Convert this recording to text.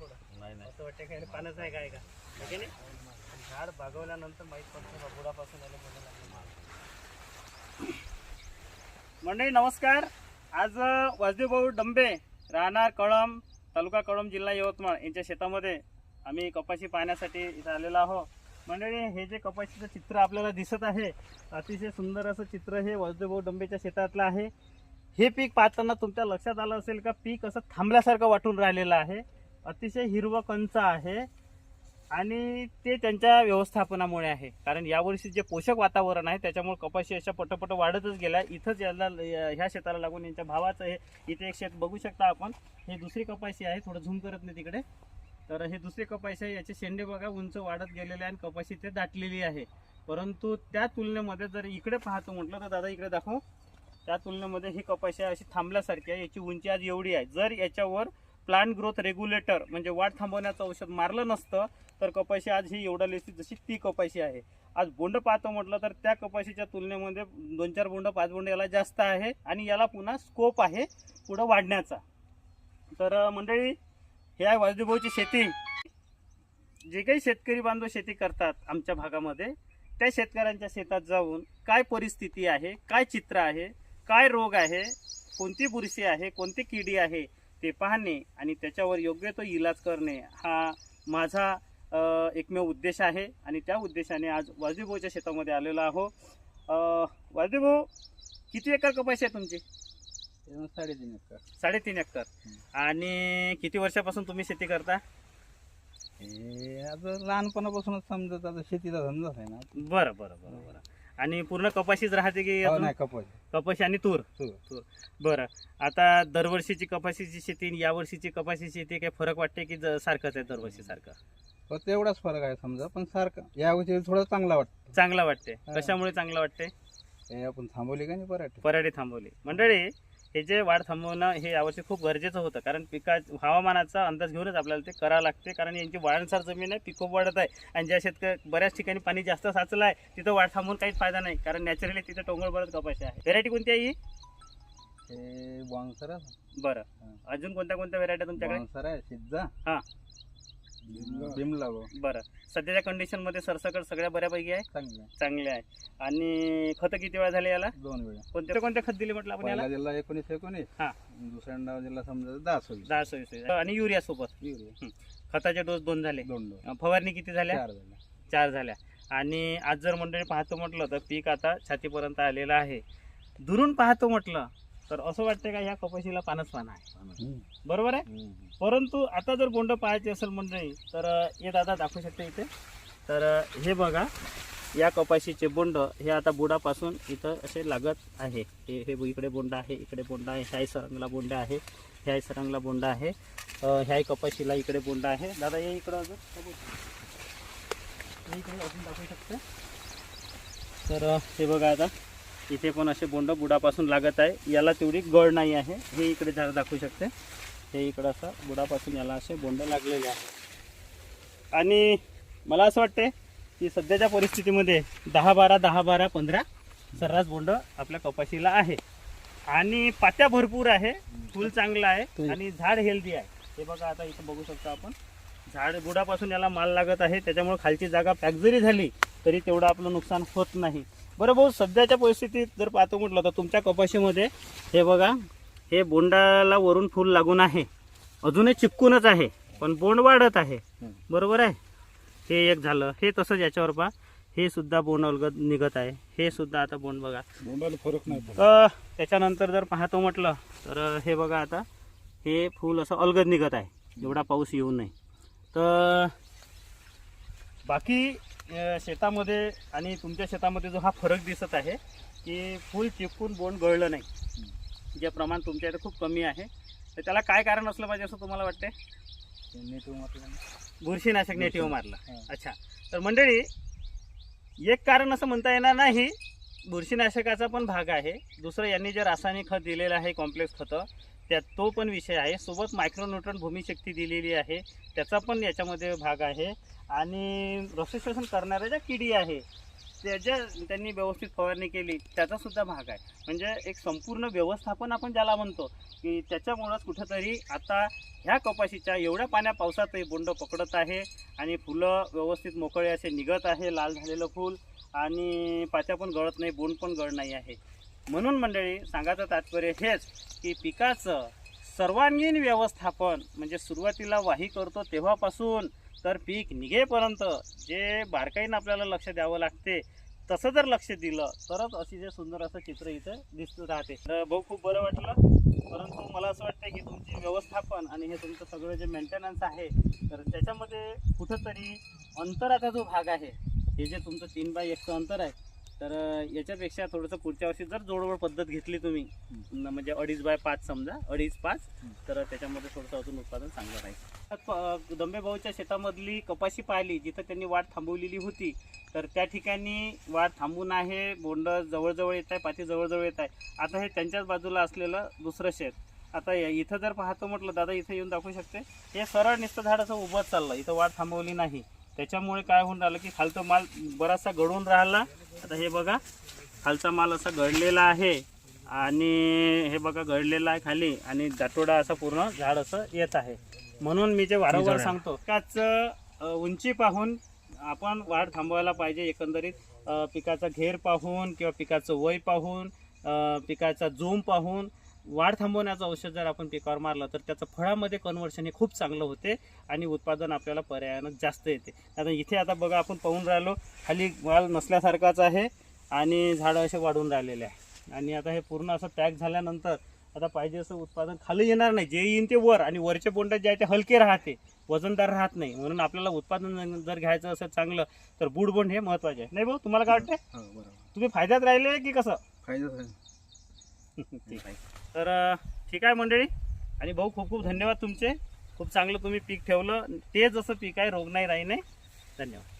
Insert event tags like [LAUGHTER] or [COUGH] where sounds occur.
थोडं. नाही नाही. असं वाटतं की याने पानच आहे काय का? है झाड बागवल्यानंतर माहीत पडतं का बुडापासून लागलं. मंडळी नमस्कार. आज अ, वासुदेवभाऊ डंबे राहणार कळम तालुका कळम जिल्हा यवतमाळ यांच्या शेतामध्ये आम्ही कपाशी पाहण्यासाठी इथं आलेलो आहोत. मंडळी हे जे कपाशीचं चित्र आपल्याला दिसत आहे अतिशय सुंदर असं चित्र हे वासुदेवभाऊ डंबेच्या शेतातलं आहे. हे पीक पाहताना तुमच्या लक्षात आलं असेल का? पीक असं थांबल्यासारखं वाटून राहिलेलं आहे. अतिशय हिरवं कंच आहे आणि ते त्यांच्या व्यवस्थापनामुळे आहे. कारण यावर्षी जे पोषक वातावरण आहे त्याच्यामुळे कपाशी अशा पटपट वाढतच गेल्या. इथंच याला ह्या शेताला लागून यांच्या भावाचं हे इथे एक शेत बघू शकता आपण. हे दुसरी कपाशी आहे थोडं झूम करत नाही तिकडे. तर हे दुसरी कपाशी आहे याचे शेंडे बघा उंच वाढत गेलेले आहे आणि कपाशी ते दाटलेली आहे. परंतु त्या तुलनेमध्ये जर इकडे पाहतो म्हटलं तर दादा इकडे दाखव. त्या तुलनेमध्ये ही कपाशी अशी थांबल्यासारखी आहे याची उंची आज एवढी आहे. जर याच्यावर प्लांट ग्रोथ रेग्युलेटर म्हणजे वाढ थांबवण्याचं औषध मारलं नसतं तर कपाशी आज ही एवढा लेसी जशी ती कपाशी आहे. आज बोंड पाहतो म्हटलं तर त्या कपाशीच्या तुलनेमध्ये दोन चार बोंड पाच बोंड याला जास्त आहे आणि याला पुन्हा स्कोप आहे पुढं वाढण्याचा. तर मंडळी हे आहे वासुदेवभाऊची शेती. जे काही शेतकरी बांधव शेती करतात आमच्या भागामध्ये त्या शेतकऱ्यांच्या शेतात जाऊन काय परिस्थिती आहे काय चित्र आहे काय रोग आहे कोणती बुरशी आहे कोणती किडी आहे ते पाहणे आणि त्याच्यावर योग्य तो इलाज करणे हा माझा एकमेव उद्देश आहे आणि त्या उद्देशाने आज वाजूभाऊच्या शेतामध्ये आलेलो आहो. अ, वाजूभाऊ किती एकर कपाशी आहे तुमची? साडेतीन एकर. साडेतीन एकर. आणि किती वर्षापासून तुम्ही शेती करता? हे आता लहानपणापासूनच समजत आता शेतीचा धंदाच आहे ना. बरं बरं बरं बरं. आणि पूर्ण कपाशीच राहते की हो अजून नाही कपाशी. कपाशी आणि तूर? तूर. बरं. आता दरवर्षीची कपाशीची शेती आणि यावर्षीची कपाशीची शेती काही फरक वाटते की ज- सारखंच आहे दरवर्षी सारखं हो तेवढाच फरक आहे समजा पण सारखं. या वर्षी थोडं चांगला वाटतं. चांगला वाटते. हा. कशामुळे चांगलं वाटते? हे आपण थांबवली का नाही पराठे? पराठी थांबवली. मंडळी हे जे वाढ थांबवणं हे यावर्षी खूप गरजेचं होतं. कारण पिका हवामानाचा अंदाज घेऊनच आपल्याला ते करावं लागते. कारण यांची वाढणसार जमीन आहे पिको वाढत आहे. आणि ज्या शेतकरी बऱ्याच ठिकाणी पाणी जास्त साचलं आहे तिथं वाढ थांबवून काहीच फायदा नाही. कारण नॅचरली तिथं टोंगळ भरत कपाशी आहे. व्हेरायटी कोणती आहे ही? हे बॉन्सर बरं. अजून कोणत्या कोणत्या व्हेरायटी तुमच्याकडे? बॉन्सर आहे सिद्धा हा. बिमला. गो बरं. सध्याच्या कंडिशनमध्ये सरसकट सगळ्या बऱ्यापैकी आहे? चांगली आहे. चांगले आहे. आणि खतं किती वेळा झाले याला? दोन वेळा. कोणते कोणते खत दिले म्हटलं आपण याला? पहिला एकोणीस एकोणीस. हा. दुसऱ्यांदा जिल्हा समजा दहा सव्वीस दहा सव्वीस आणि युरिया सोबत? युरिया. खताचे डोस दोन झाले. दोन डोस. फवारणी किती झाल्या? चार झाले चार झाल्या. आणि आज जर मंडळी पाहतो म्हटलं तर पीक आता छातीपर्यंत आलेलं आहे. दुरून पाहतो म्हटलं तर असं वाटतं का ह्या कपाशीला पानच पान आहे? बरोबर आहे. परंतु आता जर बोंड पाहायचे असेल मंडळी तर हे दादा दाखवू शकते इथे? तर हे बघा या कपाशीचे बोंड हे आता बुडापासून इथं असे लागत आहे. हे हे इकडे बोंड आहे इकडे बोंड आहे ह्याही सरंगला बोंड आहे ह्याही सरंगला बोंड आहे ह्याही कपाशीला इकडे बोंड आहे. दादा हे इकडं अजून. इकडे अजून दाखवू शकते? तर हे बघा आता. इथे पण असे बोंड बुडापासून लागत आहे. याला तेवढी गळ नाही आहे. हे इकडे झाड दाखवू शकते. हे इकडं असं बुडापासून याला असे बोंड लागलेले आहे आणि मला असं वाटते की सध्याच्या परिस्थितीमध्ये दहा बारा दहा बारा पंधरा सर्रास बोंड आपल्या कपाशीला आहे. आणि पात्या भरपूर आहे. फुल चांगलं आहे. आणि झाड हेल्दी आहे. हे बघा आता इथं बघू शकतो आपण. झाड बुडापासून याला माल लागत आहे. त्याच्यामुळे खालची जागा पॅक जरी झाली तरी तेवढं आपलं नुकसान होत नाही. बरं भाऊ सध्याच्या परिस्थितीत जर पाहतो म्हटलं तर तुमच्या कपाशीमध्ये हे बघा हे बोंडाला वरून फूल लागून आहे. अजूनही चिपकूनच आहे पण बोंड वाढत आहे. बरोबर आहे? हे एक झालं. हे तसंच याच्यावर पहा. हे सुद्धा बोंड अलगद निघत आहे. हे सुद्धा आता बोंड बघा. बोंडाला फरक नाही त्याच्यानंतर जर पाहतो म्हटलं तर हे बघा आता. हे फूल असं अलगद निघत आहे. एवढा पाऊस येऊ नये. तर बाकी शेतामध्ये आणि तुमच्या शेतामध्ये जो हा फरक दिसत आहे की फूल चिपकून बोंड गळलं नाही. जे प्रमाण तुमच्या इथे खूप कमी आहे. तर त्याला काय कारण असलं पाहिजे असं तुम्हाला वाटते ते नेटव म्हटलं ना. बुरशीनाशक नेटिव्ह मारला. अच्छा. तर मंडळी एक कारण असं म्हणता येणार नाही बुरशीनाशकाचा पण भाग आहे. दुसरं यांनी जे रासायनिक खत दिलेलं आहे कॉम्प्लेक्स खतं त्यात तो पण विषय आहे. सोबत मायक्रोन्यूट्रन भूमिशक्ती दिलेली आहे. त्याचा पण याच्यामध्ये भाग आहे. आणि रसोशोषण करणाऱ्या ज्या किडी आहे त्याच्या त्यांनी व्यवस्थित फवारणी केली त्याचासुद्धा भाग आहे. म्हणजे एक संपूर्ण व्यवस्थापन आपण ज्याला म्हणतो की त्याच्यामुळंच कुठंतरी आता ह्या कपाशीच्या एवढ्या पाण्या पावसातही बोंड पकडत आहे आणि फुलं व्यवस्थित मोकळे असे निघत आहे लाल झालेलं फूल आणि पाच्या पण गळत नाही बोंड पण गळ नाही आहे. म्हणून मंडळी सांगायचं तात्पर्य हेच की पिकाचं सर्वांगीण व्यवस्थापन म्हणजे सुरुवातीला वाही करतो तेव्हापासून तर पीक निघेपर्यंत जे बारकाईनं आपल्याला लक्ष द्यावं लागते तसं जर लक्ष दिलं तरच अशी जे सुंदर असं चित्र इथं दिसत राहते. तर भाऊ खूप बरं वाटलं. परंतु मला असं वाटतं की तुमची व्यवस्थापन आणि हे तुमचं सगळं जे मेंटेनन्स आहे तर त्याच्यामध्ये कुठंतरी अंतराचा जो भाग आहे हे जे तुमचं तीन बाय एकचं अंतर आहे तर याच्यापेक्षा थोडंसं पुढच्या वर्षी जर जोडवड पद्धत घेतली तुम्ही म्हणजे अडीच बाय पाच समजा अडीच पाच तर त्याच्यामध्ये थोडंसं अजून उत्पादन चांगलं राहील. प- दंबे भाऊच्या शेतामधली कपाशी पाहिली जिथं त्यांनी वाढ थांबवलेली होती तर त्या ठिकाणी वाढ थांबून आहे बोंड जवळजवळ येत आहे पाती जवळजवळ येत आहे. आता हे त्यांच्याच बाजूला असलेलं दुसरं शेत. आता इथं जर पाहतो म्हटलं दादा इथं येऊन दाखवू शकते. हे सरळ नुसतं झाड असं उभंच चाललं इथं वाढ थांबवली नाही. त्याच्यामुळे काय होऊन राहिलं की खालचा माल बराचसा गळून राहिला. आता हे बघा खालचा माल असा गळलेला आहे आणि हे बघा गळलेला आहे खाली आणि दाटोडा असा पूर्ण झाड असं येत आहे. म्हणून मी जे वारंवार सांगतो पिकाचं अ, उंची पाहून आपण वाढ थांबवायला पाहिजे. एकंदरीत पिकाचा घेर पाहून किंवा पिकाचं वय पाहून पिकाचा झूम पाहून वाढ थांबवण्याचं औषध जर आपण पिकावर मारलं तर त्याचं फळामध्ये कन्वर्शन हे खूप चांगलं होते आणि उत्पादन आपल्याला पर्यायानं जास्त येते. आता इथे आता बघा आपण पाहून राहिलो खाली माल नसल्यासारखाच आहे आणि झाडं असे वाढून राहिलेले आहे. आणि आता हे पूर्ण असं पॅक झाल्यानंतर आता पाहिजे असं उत्पादन खाली येणार नाही. जे येईन ते वर आणि वरचे बोंड जे आहे ते हलके राहते वजनदार राहत नाही. म्हणून आपल्याला उत्पादन जर घ्यायचं असेल चांगलं तर बूड बोंड हे महत्त्वाचे आहे. नाही भाऊ तुम्हाला काय वाटते हो बरोबर. तुम्ही फायद्यात राहिले की कसं? फायदा आहे [LAUGHS] ठीक. आहे तर ठीक आहे मंडळी. आणि भाऊ खूप खूप धन्यवाद तुमचे. खूप चांगलं तुम्ही पीक ठेवलं. ते जसं पीक आहे रोग नाही राही नाही. धन्यवाद.